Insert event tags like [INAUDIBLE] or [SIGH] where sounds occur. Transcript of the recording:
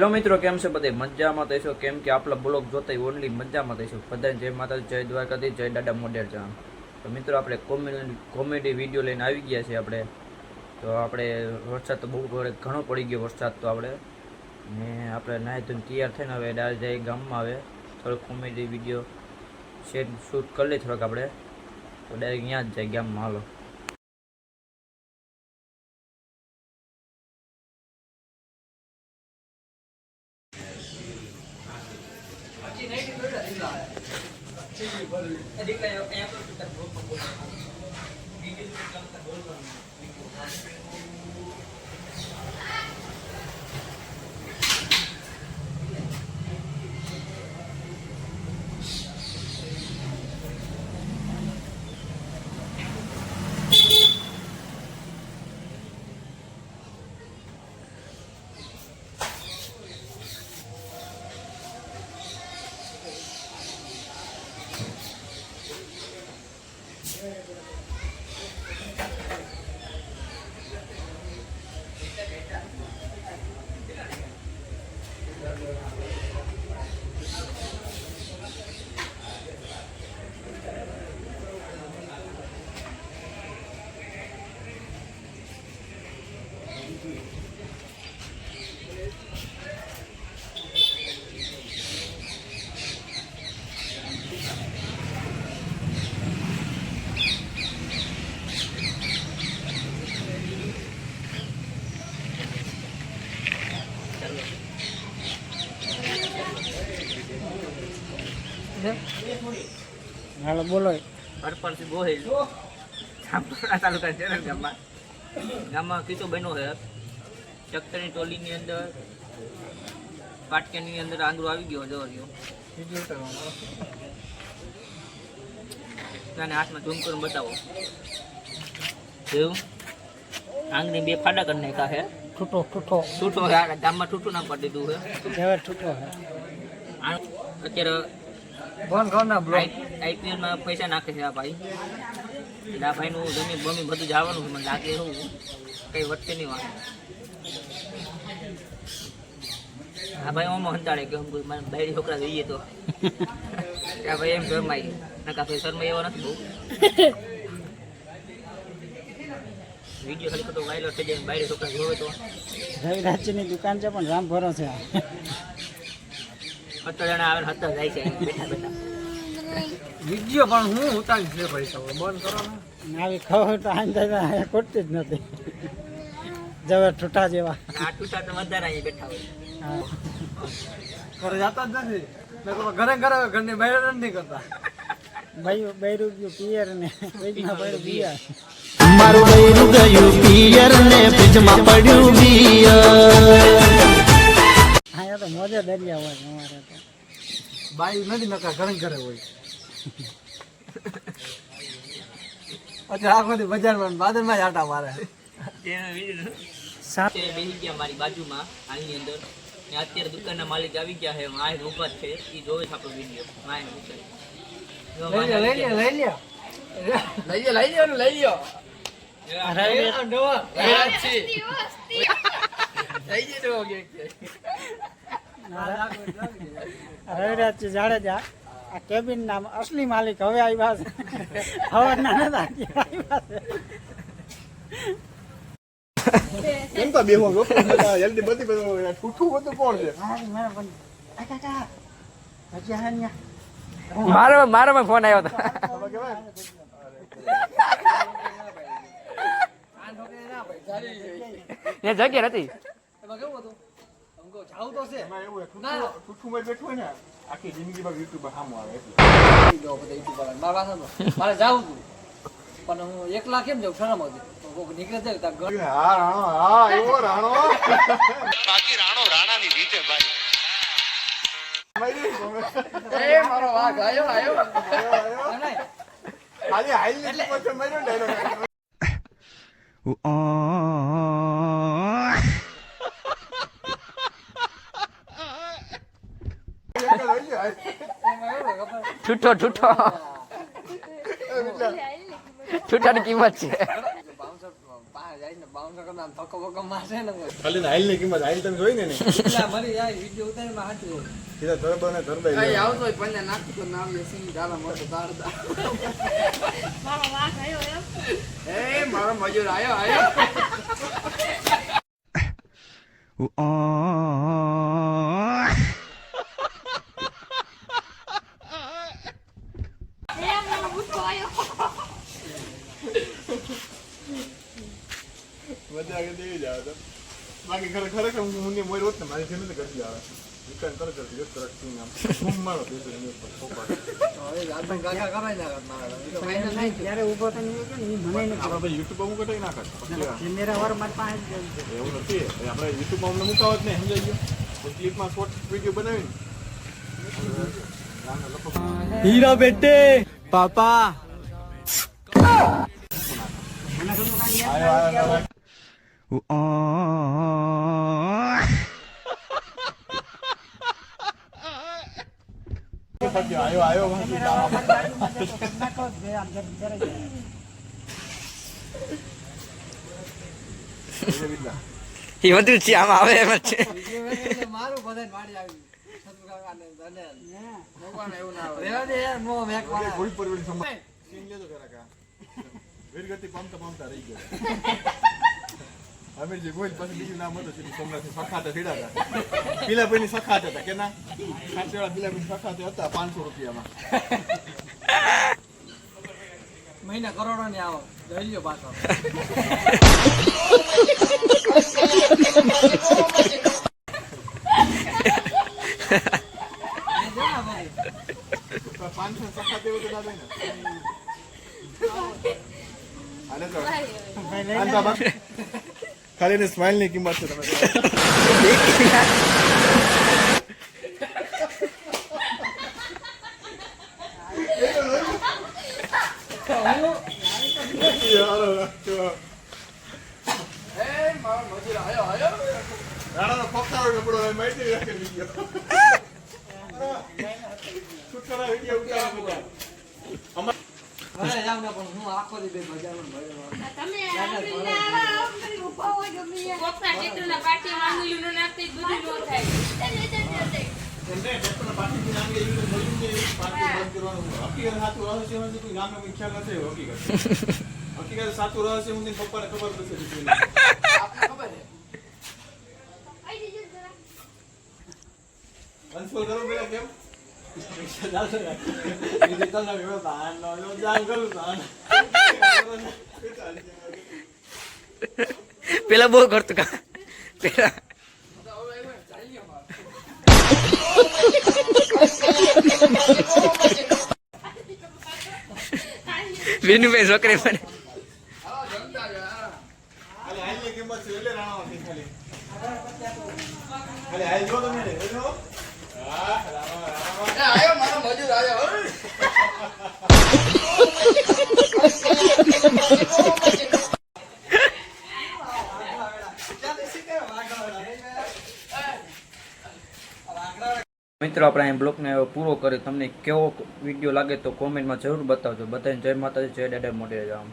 Hello મિત્રો, કેમ છે બધે મજામાં થઈશું કેમ કે આપણે બ્લોગ જોતા ઓનલી મજામાં થઈશું બધાને જય માતા જય દ્વારકાથી જય દાદા મોડેર જાણ તો મિત્રો, આપણે કોમેડી કોમેડી વીડિયો લઈને આવી ગયા છે આપણે. તો આપણે વરસાદ તો બહુ ઘણો પડી ગયો વરસાદ તો આપણે. ને આપણે નાહી ધોઈને તૈયાર થઈને હવે ડાયરેક્ટ જાય ગામમાં આવે થોડોક કોમેડી વીડિયો શેર, શૂટ કરી લઈએ થોડોક આપણે. તો ડાયરેક્ટ અહીંયા જ જાય ગામમાં, હાલો. દીકરા હાલો બોલો. હરપરથી ગોહિલ જામપુરા તાલુકા ચેરલ ગામમાં. ગામમાં કિસ્સો બન્યો છે. ટોલી ટોલીની અંદર પાટકેની અંદર આંગળો આવી ગયો જવરિયો તને હાથમાં ઝૂમ કરીને બતાવો. જેવું આંગળી બે ફાડા કરી નાખ્યા છે. છૂટો છે. આ ગામમાં છૂટું ના પડી દીધું છે. અત્યારે ફોન કર ના આઈપીએલમાં પૈસા નાખે છે આ ભાઈ. એટલે આ ભાઈ નું જમીન બમી બધું જવાનું આવવાનું મને લાગે એવું કઈ વધશે નહીં વાત આ ભાઈ ઓમ હંતાડે કે હું મને બાયડી છોકરા જોઈએ તો. આ ભાઈ એમ શરમાઈ નકા ભાઈ શરમાઈ એવો નથી બહુ. વિડિયો ખાલી ખોટો વાયરલ થઈ જાય બાયડી છોકરા જોવે તો. રવિરાજની દુકાન છે પણ રામ ભરોસે. આ. સત્તર જણા આવે સત્તર જાય છે. બેઠા બેઠા. વીડિયો પણ હું ઉતારી છે પૈસા. બંધ કરો ને. ને આવી ખબર તો આંદા ખોટતી જ નથી. જવે ઠૂઠા જેવા. આ ટૂટા તો વધારે અહીંયા બેઠા હોય. ઘરે જતા જ નથી. મેં ઘરે ઘરે ઘરની બહાર જ નહીં કરતા. ભાઈ બૈરું ગયું પિયર ને. વેજમાં બૈરું પિયર મારું બૈરું ગયું પિયર ને. ફ્રીજમાં પડ્યું બિયર. હા દરિયા હોય અમારે તો. બાઈ નથી નકા ઘરે ઘરે હોય. પછી આખો દી બજારમાં બાદરમાં જ આટા મારે. સાત તે બેસી ગયા મારી બાજુમાં હાલની અંદર. ને અત્યારે દુકાનના માલિક આવી ગયા છે માય જ છે. એ જોવે છે આપણો વીડિયો માય લઈ લે લઈ લે લઈ લે લઈ લ્યો, લઈ લ્યો લઈ લ્યો. રવિરાજ જાડેજા આ કેબિન નામ અસલી માલિક હવે આવ્યા છે. હવે ના નતા આવ્યા છે. કેમ તો બેહો જલ્દી બધી બધું ઠૂઠું બધું કોણ છે? હા, મારા. મારો મારો ફોન આવ્યો હતો એ જગ્યા નથી. એમાં કેવું હતું આમ કહું, જાવું તો છે. એમાં એવું ઠૂઠું ઠૂઠું બેઠું ને આખી જિંદગીમાં યુટ્યુબ આવે એટલે. બધા YouTube મારા પાસે મારે જાવું તું પણ હું એકલા કેમ જાઉં? શરમ આવતી કોક નીકળે છે ત્યાં ઘર. હા રાણો હા એવો રાણો. એ મારો વાઘ આવ્યો આવ્યો ખાલી હાઈલ ને મર્યો ડાયલોગ. છૂટો છૂટો છૂટાની કિંમત છે બાઉન્સર પાસે જાય ને બાઉન્સર ના ધક્કો બક્કો મારશે ને કોઈ. ખાલી હાઈલની કિંમત હાઈલ તમે જોઈ ને ને એટલા મરી જાય વીડિયો ઉતારી માં હાચું. સીધા ધરબો ને ધરબાઈ કઈ. આવતો હોય પંજા નાખતું તો નામ લે સિંહ ડાલા મળતો તાળતા એ મારો મજૂર આયો આયો મજા આગળ દેવી જ તો. બાકી ખરે- ખરેખર હું ઊંડી મોર હોત ને મારી જેમ જ કરતી આવે. વિકાન કરે કરતી એક તરફ સિંહ આમ. બૂમ મારો બેસો એની ઉપર સોપાટ. હવે રાતના ગાગા કરાય ના મારા ફાઇનલ થાય ત્યારે ઊભો થઈને કે મને નથી આપણે પછી YouTube પર હું કટાઈ નાખત. પછી કેમેરા વાળો મારી પાસે એવું નથી. આપણે YouTube માં અમને મુકાવો જ સમજાઈ ગયો? તો ક્લિપમાં શોર્ટ વીડિયો બનાવીને. હીરા બેટે પાપા. મારી બાજુમાં છે આમ. એ બધું છે આવે એમ છે મારું બધા માડી આવ્યું. વીરગતિ પામતા પામતા રહી ગયો. [LAUGHS] અમીરજી બોલ પછી બીજું નામ હતું સીધું સોમનાથથી સખાત સીડા હતા. પીલા ભાઈની સખાતે હતા કે ના? ખાંચીવાળા પીલાભાઈ ભાઈ સખાતે હતા પાંચસો રૂપિયામાં. મહિના કરોડો ની આવો લઈ લ્યો પાછો. પાંચસો સખાત એવું તો ના થાય ને આને તો ભાઈ લઈ આને તો બસ ખાલી એને સ્માઇલની કિંમત છે તમે રાણાનો ભલે જાવ ને પણ હું આખો દી બે બજારમાં. તમે ઊભા હોય ગમે આંગળીનું નાખતી બધું ન થાય ડોક્ટરના પાટીથી નામ મળ્યું કરવાનું. હકીકત સાચું રહસ્ય હોય કોઈ નામનો કોઈ ખ્યાલ નથી હકીકત. હકીકત સાચું રહસ્ય હું પપ્પાને ખબર નથી દીધી. આપને ખબર છે કન્સોલ કરો પેલા કેમ પેલા બહુ કરતું કા પેલા. વિનુભાઈ છોકરી મને ખાલી રે, જો. હા, રાણા, રાણા. આયો મારો મજૂર આયો મિત્રો, આપણે અહીં બ્લોગને પૂરો કર્યો. તમને કેવો વીડિયો લાગે તો કોમેન્ટમાં જરૂર બતાવજો. બધાને જય માતાજી, જય દાદા મોઢે જામ